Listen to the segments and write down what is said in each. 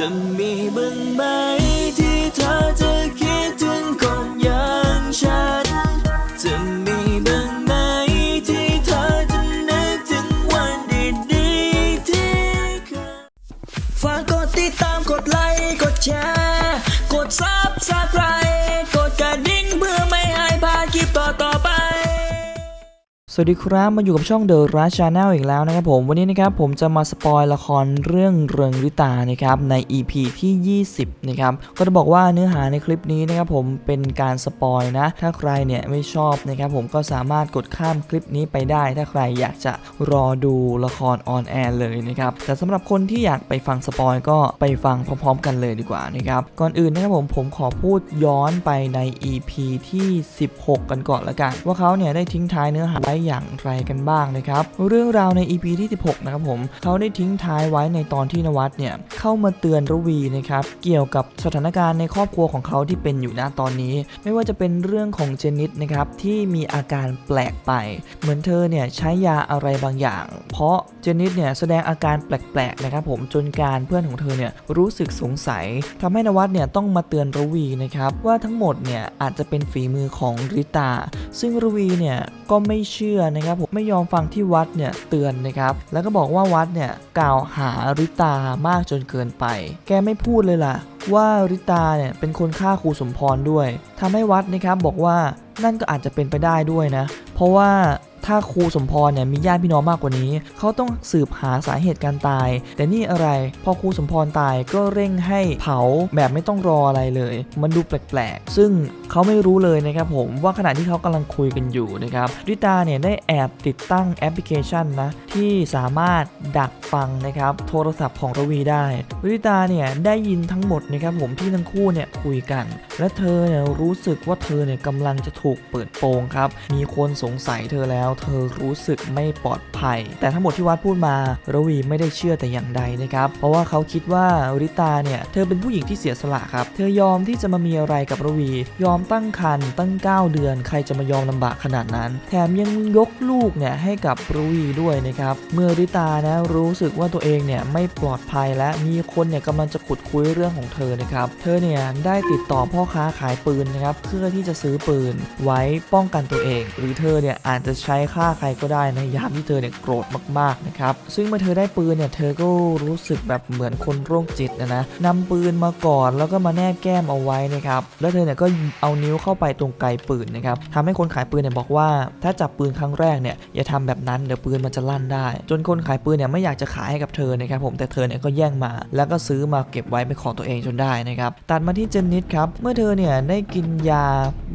จะมีบ้างไหม วัสดีครับมาอยู่กับช่อง The r u s h Channel อีกแล้วนะครับผมวันนี้นะครับผมจะมาสปอยละครเรื่องเริงริตานะครับใน EP ที่ 20นะครับก็จะบอกว่าเนื้อหาในคลิปนี้นะครับผมเป็นการสปอยนะ ถ้าใครเนี่ยไม่ชอบนะครับผมก็สามารถกดข้ามคลิปนี้ไปได้ ถ้าใครอยากจะรอดูละครออนแอร์เลยนะครับแต่สำหรับคนที่อยากไปฟังสปอยก็ไปฟังพร้อมๆ กันเลยดีกว่านะครับก่อนอื่นนะครับผมผมขอพูดย้อนไปใน EP ที่ 16 กันก่อนละกันว่าเขาเนี่ยได้ทิ้งท้ายเนื้อหาไว้อย่างไรกันบ้างนะครับ เรื่องราวใน EP ที่ 16 นะครับผม เขาได้ทิ้งท้ายไว้ในตอนที่นวัดเนี่ย เข้ามาเตือนระวีนะครับ เกี่ยวกับสถานการณ์ในครอบครัวของเขาที่เป็นอยู่ณตอนนี้ ไม่ว่าจะเป็นเรื่องของเจนิสนะครับ ที่มีอาการแปลกไป เหมือนเธอเนี่ยใช้ยาอะไรบางอย่าง เพราะเจนิสเนี่ยแสดงอาการแปลกๆนะครับผมจนการเพื่อนของเธอเนี่ยรู้สึกสงสัยทำให้นวัดเนี่ยต้องมาเตือนระวีนะครับว่าทั้งหมดเนี่ยอาจจะเป็นฝีมือของริตา ซึ่งระวีเนี่ยก็ไม่เชื่อนะครับผมไม่ยอมฟังที่วัดเนี่ยเตือนนะครับแล้วก็บอกว่าวัดเนี่ยกล่าวหาริตามากจนเกินไป แกไม่พูดเลยล่ะ ว่าริตาเนี่ยเป็นคนฆ่าครูสมพรด้วยทำให้วัดนะครับบอกว่านั่นก็อาจจะเป็นไปได้ด้วยนะ เพราะว่า ถ้าครูสมพรเนี่ยมีญาติพี่น้องมากกว่านี้ เขาต้องสืบหาสาเหตุการตาย แต่นี่อะไร พอครูสมพรตายก็เร่งให้เผาแบบไม่ต้องรออะไรเลย มันดูแปลกๆ ซึ่งเขาไม่รู้เลยนะครับผมว่าขณะที่เขากำลังคุยกันอยู่นะครับริตาเนี่ยได้แอบติดตั้งแอปพลิเคชันนะที่สามารถดัก ฟังนะครับโทรศัพท์ของระวีได้ริตาเนี่ยได้ยินทั้งหมดนะครับผมที่ทั้งคู่เนี่ยคุยกัน และเธอเนี่ยรู้สึกว่าเธอเนี่ยกำลังจะถูกเปิดโปงครับมีคนสงสัยเธอแล้ว เธอรู้สึกไม่ปลอดภัย แต่ทั้งหมดที่วัดพูดมาระวีไม่ได้เชื่อแต่อย่างใดนะครับเพราะว่าเขาคิดว่าริตาเนี่ยเธอเป็นผู้หญิงที่เสียสละครับเธอยอมที่จะมามีอะไรกับระวี ยอมตั้งครรภ์ตั้ง 9 เดือน ใครจะมายอมลำบากขนาดนั้น แถมยังยกลูกเนี่ยให้กับระวีด้วยนะครับเมื่อริตานะรู้สึกว่าตัวเองเนี่ยไม่ปลอดภัยและมีคนเนี่ยกำลังจะขุดคุยเรื่องของเธอนะครับ เธอเนี่ยได้ติดต่อพ่อค้าขายปืนนะครับเพื่อที่จะซื้อปืนไว้ป้องกันตัวเอง หรือเธอเนี่ยอาจจะใช้ฆ่าใครก็ได้ในยามที่เธอเนี่ยโกรธมากๆนะครับซึ่งเมื่อเธอได้ปืนเนี่ยเธอก็รู้สึกแบบเหมือนคนโรคจิตนะนะนำปืนมาก่อนแล้วก็มาแนบแก้มเอาไว้นะครับแล้วเธอเนี่ยก็เอานิ้วเข้าไปตรงไกปืนนะครับทำให้คนขายปืนเนี่ยบอกว่า ถ้าจับปืนครั้งแรกเนี่ยอย่าทำแบบนั้นเดี๋ยวปืนมันจะลั่นได้ จนคนขายปืนเนี่ยไม่อยากจะขายให้กับเธอนะครับผมแต่เธอเนี่ยก็แย่งมา แล้วก็ซื้อมาเก็บไว้เป็นของตัวเองจนได้นะครับตัดมาที่เจนนิสครับเมื่อเธอเนี่ยได้กินยา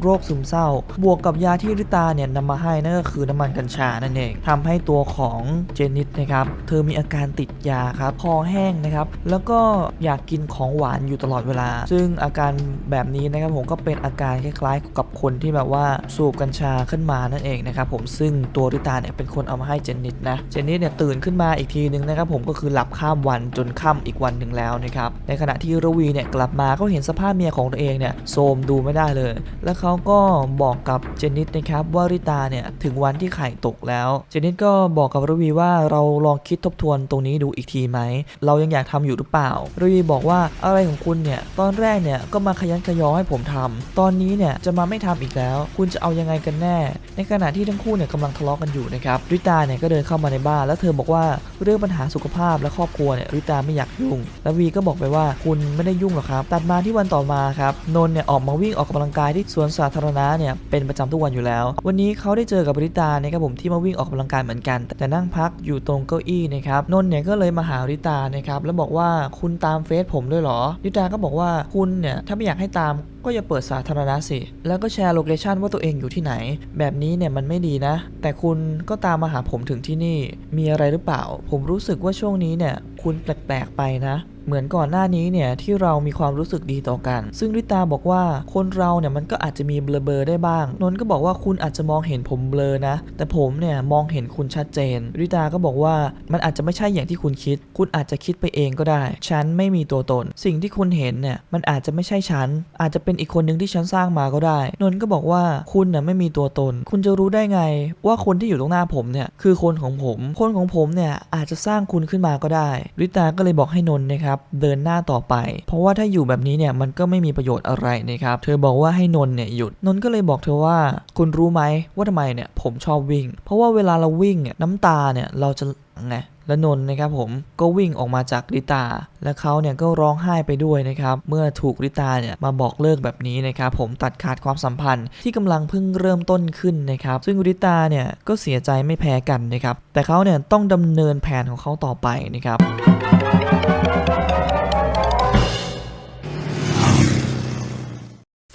โรคซึมเศร้า บวกกับยาที่ริตาเนี่ยนำมาให้นั่นก็คือน้ำมันกัญชานั่นเองทำให้ตัวของเจนนิสนะครับเธอมีอาการติดยาครับคอแห้งนะครับแล้วก็อยากกินของหวานอยู่ตลอดเวลา ซึ่งอาการแบบนี้นะครับผมก็เป็นอาการคล้ายๆ กับคนที่แบบว่าสูบกัญชาขึ้นมานั่นเองนะครับผมซึ่งตัวริตาเนี่ยเป็นคนเอามาให้เจนนิสนะเจนนิสเนี่ยตื่นขึ้นมาอีกทีนึงนะครับผมก็คือหลับข้ามวันจนค่ำอีกวันหนึ่งแล้วนะครับในขณะที่ระวีเนี่ยกลับมาเขาเห็นสภาพเมียของตัวเองเนี่ยโทรมดูไม่ได้เลย แล้วเขาก็บอกกับเจนนิสนะครับว่าริตาเนี่ยถึงวันที่ไข่ตกแล้ว เจนนิสก็บอกกับระวีว่าเราลองคิดทบทวนตรงนี้ดูอีกทีไหมเรายังอยากทำอยู่หรือเปล่าระวีบอกว่าอะไรของคุณเนี่ยตอนแรกเนี่ยก็มาขยันขยอให้ผมทำตอนนี้เนี่ยจะมาไม่ทำอีกแล้ว คุณจะเอายังไงกันแน่ ในขณะที่ทั้งคู่เนี่ยกำลังทะเลาะกันอยู่นะครับริตาเนี่ยก็เดินเข้ามาในบ้านแล้วเธอบอกว่าเรื่องปัญหาสุขภาพและครอบครัวเนี่ยริตาไม่อยากยุ่ง แล้ววีก็บอกไปว่าคุณไม่ได้ยุ่งหรอกครับ ตัดมาที่วันต่อมาครับนนเนี่ยออกมาวิ่งออกกำลังกายที่สวนสาธารณะเนี่ยเป็นประจำทุกวันอยู่แล้ว วันนี้เขาได้เจอกับริตานะครับผมที่มาวิ่งออกกำลังกายเหมือนกัน แต่นั่งพักอยู่ตรงเก้าอี้นะครับนนเนี่ยก็เลยมาหาริตานะครับแล้วบอกว่าคุณตามเฟซผมด้วยหรอริตาก็บอกว่าคุณเนี่ยถ้าไม่อยากให้ตาม ก็อย่าเปิดสาธารณะสิ แล้วก็แชร์โลเคชันว่าตัวเองอยู่ที่ไหน แบบนี้เนี่ยมันไม่ดีนะ แต่คุณก็ตามมาหาผมถึงที่นี่ มีอะไรหรือเปล่า ผมรู้สึกว่าช่วงนี้เนี่ยคุณแปลกๆไปนะ เหมือนก่อนหน้านี้เนี่ยที่เรามีความรู้สึกดีต่อกัน ซึ่งริตาบอกว่าคนเราเนี่ยมันก็อาจจะมีเบลอๆได้บ้าง นนท์ก็บอกว่าคุณอาจจะมองเห็นผมเบลอนะ แต่ผมเนี่ยมองเห็นคุณชัดเจน ริตาก็บอกว่ามันอาจจะไม่ใช่อย่างที่คุณคิด คุณอาจจะคิดไปเองก็ได้ ฉันไม่มีตัวตน สิ่งที่คุณเห็นเนี่ยมันอาจจะไม่ใช่ฉัน อาจจะเป็นอีกคนหนึ่งที่ฉันสร้างมาก็ได้ นนท์ก็บอกว่าคุณน่ะไม่มีตัวตน คุณจะรู้ได้ไง ว่าคนที่อยู่ตรงหน้าผมเนี่ยคือคนของผม คนของผมเนี่ยอาจจะสร้างคุณขึ้นมาก็ได้ ริตาก็เลยบอกให้นนนะครับนะครับเดินหน้าต่อไป เพราะว่าถ้าอยู่แบบนี้เนี่ยมันก็ไม่มีประโยชน์อะไรนะครับเธอบอกว่าให้นนท์เนี่ยหยุดนนท์ก็เลยบอกเธอว่า คุณรู้ไหมว่าทำไมเนี่ยผมชอบวิ่ง เพราะว่าเวลาเราวิ่งเนี่ยน้ำตาเนี่ยเราจะไงและนนท์นะครับผมก็วิ่งออกมาจากริตา และเขาเนี่ยก็ร้องไห้ไปด้วยนะครับเมื่อถูกริตาเนี่ยมาบอกเลิกแบบนี้นะครับผมตัดขาดความสัมพันธ์ที่กำลังเพิ่งเริ่มต้นขึ้นนะครับซึ่งริตาเนี่ยก็เสียใจไม่แพ้กันนะครับแต่เขาเนี่ยต้องดำเนินแผนของเขาต่อไปนะครับ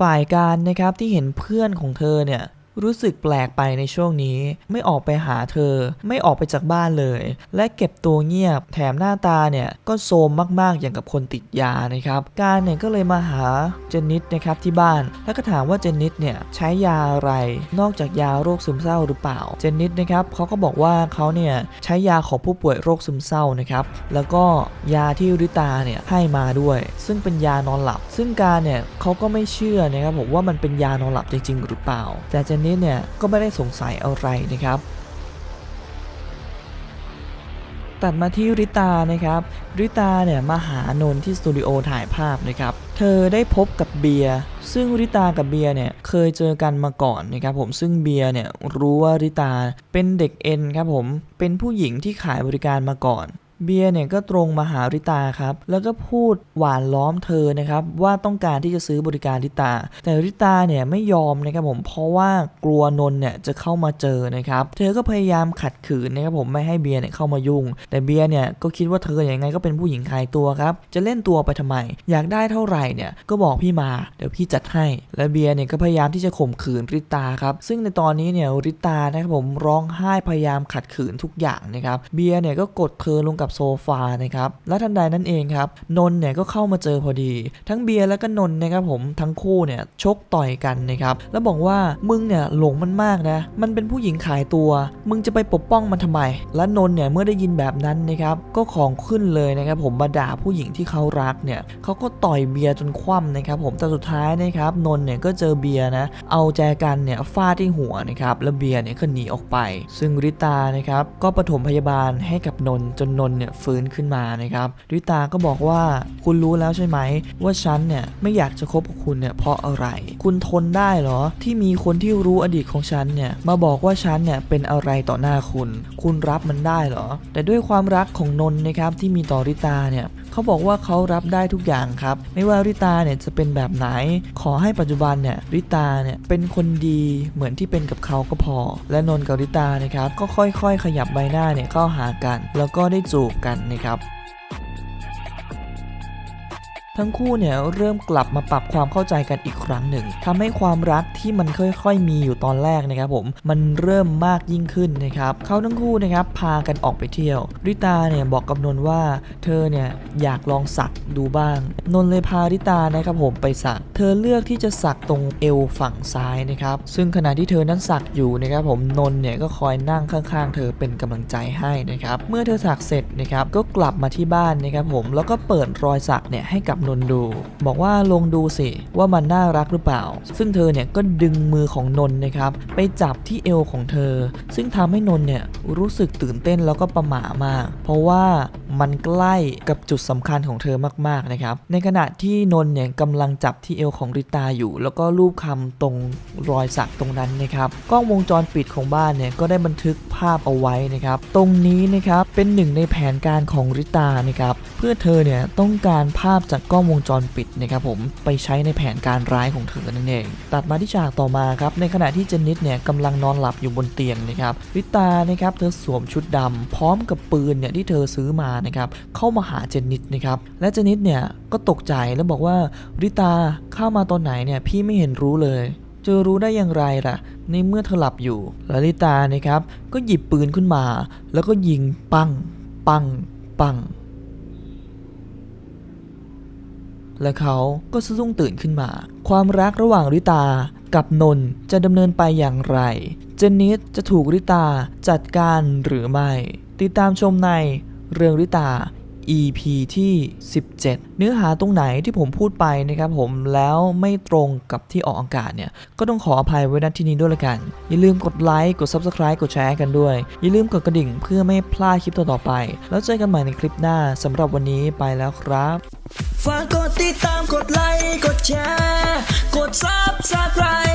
ฝ่ายการนะครับที่เห็นเพื่อนของเธอเนี่ย รู้สึกแปลกไปในช่วงนี้ ไม่ออกไปหาเธอ ไม่ออกไปจากบ้านเลย และเก็บตัวเงียบ แถมหน้าตาเนี่ย ก็โทรมมากๆอย่างกับคนติดยานะครับ การเนี่ยก็เลยมาหาเจนนิสนะครับที่บ้าน แล้วก็ถามว่าเจนนิสเนี่ยใช้ยาอะไร นอกจากยาโรคซึมเศร้าหรือเปล่า เจนนิสนะครับเขาก็บอกว่าเขาเนี่ยใช้ยาของผู้ป่วยโรคซึมเศร้านะครับ แล้วก็ยาที่ริตาเนี่ยให้มาด้วย ซึ่งเป็นยานอนหลับ ซึ่งการเนี่ยเขาก็ไม่เชื่อนะครับผมว่ามันเป็นยานอนหลับจริง ๆ หรือเปล่า แต่เจนนิสเนี่ยก็ไม่ได้สงสัยอะไรนะครับ ตัดมาที่ริตานะครับริตาเนี่ยมาหานนที่สตูดิโอถ่ายภาพนะครับ เธอได้พบกับเบียร์ซึ่งริตากับเบียร์เนี่ยเคยเจอกันมาก่อนนะครับผมซึ่งเบียร์เนี่ยรู้ว่าริตาเป็นเด็กเอ็นครับผมเป็นผู้หญิงที่ขายบริการมาก่อน เบียร์เนี่ยก็ตรงมาหาริตาครับ แล้วก็พูดหวานล้อมเธอนะครับว่าต้องการที่จะซื้อบริการริตา แต่ริตาเนี่ยไม่ยอมนะครับผมเพราะว่ากลัวนนท์เนี่ยจะเข้ามาเจอนะครับ เธอก็พยายามขัดขืนนะครับผมไม่ให้เบียร์เนี่ยเข้ามายุ่ง แต่เบียร์เนี่ยก็คิดว่าเธออย่างไงก็เป็นผู้หญิงขายตัวครับ จะเล่นตัวไปทำไม อยากได้เท่าไหร่เนี่ยก็บอกพี่มาเดี๋ยวพี่จัดให้ และเบียร์เนี่ยก็พยายามที่จะข่มขืนริตาครับ ซึ่งในตอนนี้เนี่ยริตานะครับผมร้องไห้พยายามขัดขืนทุกอย่างนะครับ เบียร์เนี่ยก็กดเธอลงกับโซฟานะครับและทันใดนั้นเองครับนนท์เนี่ยก็เข้ามาเจอพอดี ทั้งเบียร์และก็นนท์นะครับผมทั้งคู่เนี่ยชกต่อยกันนะครับแล้วบอกว่ามึงเนี่ยหลงมันมากนะมันเป็นผู้หญิงขายตัว มึงจะไปปกป้องมันทำไม และนนท์เนี่ยเมื่อได้ยินแบบนั้นนะครับก็ของขึ้นเลยนะครับผมมาด่าผู้หญิงที่เขารักเนี่ยเขาก็ต่อยเบียร์จนคว่ำนะครับผมแต่สุดท้ายนะครับนนท์เนี่ยก็เจอเบียร์นะเอาแจกันเนี่ยฟาดที่หัวนะครับแล้วเบียร์เนี่ยก็หนีออกไป ซึ่งริตานะครับก็ปฐมพยาบาลให้กับนนจนนนท์เนี่ยฟื้นขึ้นมานะครับริตาก็บอกว่าคุณรู้แล้วใช่ไหม ว่าฉันเนี่ยไม่อยากจะคบกับคุณเนี่ยเพราะอะไร คุณทนได้เหรอที่มีคนที่รู้อดีตของฉันเนี่ยมาบอกว่าฉันเนี่ยเป็นอะไรต่อหน้าคุณ คุณรับมันได้เหรอ แต่ด้วยความรักของนนท์นะครับที่มีต่อริตาเนี่ย เขาบอกว่าเขารับได้ทุกอย่างครับ ไม่ว่าริตาเนี่ยจะเป็นแบบไหน ขอให้ปัจจุบันเนี่ยริตาเนี่ยเป็นคนดีเหมือนที่เป็นกับเขาก็พอ และนนกับริตานะครับก็ค่อยๆ ขยับใบหน้าเนี่ยเข้าหากัน แล้วก็ได้จูบกันนะครับ ทั้งคู่เนี่ยเริ่มกลับมาปรับความเข้าใจกันอีกครั้งหนึ่งทำให้ความรักที่มันค่อยๆมีอยู่ตอนแรกนะครับผมมันเริ่มมากยิ่งขึ้นนะครับเขาทั้งคู่นะครับพากันออกไปเที่ยว ริตาเนี่ยบอกกับนนท์ว่า เธอเนี่ยอยากลองสักดูบ้าง นนท์เลยพาริตานะครับผมไปสัก เธอเลือกที่จะสักตรงเอวฝั่งซ้ายนะครับซึ่งขณะที่เธอนั้นสักอยู่นะครับผมนนท์เนี่ยก็คอยนั่งข้างๆ เธอเป็นกำลังใจให้นะครับเมื่อเธอสักเสร็จนะครับก็กลับมาที่บ้านนะครับผมแล้วก็เปิดรอยสักเนี่ยให้กับนนท์ดู บอกว่าลงดูสิว่ามันน่ารักหรือเปล่า ซึ่งเธอเนี่ยก็ดึงมือของนนท์นะครับไปจับที่เอวของเธอ ซึ่งทำให้นนท์เนี่ยรู้สึกตื่นเต้นแล้วก็ประหม่ามาก เพราะว่ามันใกล้กับจุดสำคัญของเธอมากๆนะครับ ในขณะที่นนท์เนี่ยกำลังจับที่เอวของริตาอยู่ แล้วก็รูปคำตรงรอยสักตรงนั้นนะครับกล้องวงจรปิดของบ้านเนี่ยก็ได้บันทึกภาพเอาไว้นะครับ ตรงนี้นะครับเป็นหนึ่งในแผนการของริตานะครับ เพื่อเธอเนี่ยต้องการภาพจากกล้องวงจรปิดนะครับผมไปใช้ในแผนการร้ายของเธอนั่นเอง ตัดมาที่ฉากต่อมาครับในขณะที่เจนนิสเนี่ยกำลังนอนหลับอยู่บนเตียงนะครับริตานะครับเธอสวมชุดดำพร้อมกับปืนเนี่ยที่เธอซื้อมานะครับเข้ามาหาเจนนิสนะครับและเจนนิสเนี่ยก็ตกใจแล้วบอกว่าริตาเข้ามาตอนไหนเนี่ยพี่ไม่เห็นรู้เลยจะรู้ได้อย่างไรล่ะ ในเมื่อเธอหลับอยู่ลลิตานะครับ ก็หยิบปืนขึ้นมา แล้วก็ยิงปัง ปัง ปัง และเขาก็สะดุ้งตื่นขึ้นมา ความรักระหว่างริตากับนนท์จะดำเนินไปอย่างไร เจนนิสจะถูกริตาจัดการหรือไม่ ติดตามชมในเรื่องริตา EP ที่ 17 เนื้อหาตรงไหนที่ผมพูดไปนะครับผมแล้วไม่ตรงกับที่ออกอากาศเนี่ย ก็ต้องขออภัยไว้ณที่นี้ด้วยละกัน อย่าลืมกดไลค์ กด Subscribe กดแชร์กันด้วย อย่าลืมกดกระดิ่งเพื่อไม่พลาดคลิปต่อๆไป แล้วเจอกันใหม่ในคลิปหน้าสำหรับวันนี้ไปแล้วครับฟ้า แชร์กดซับสไคร b e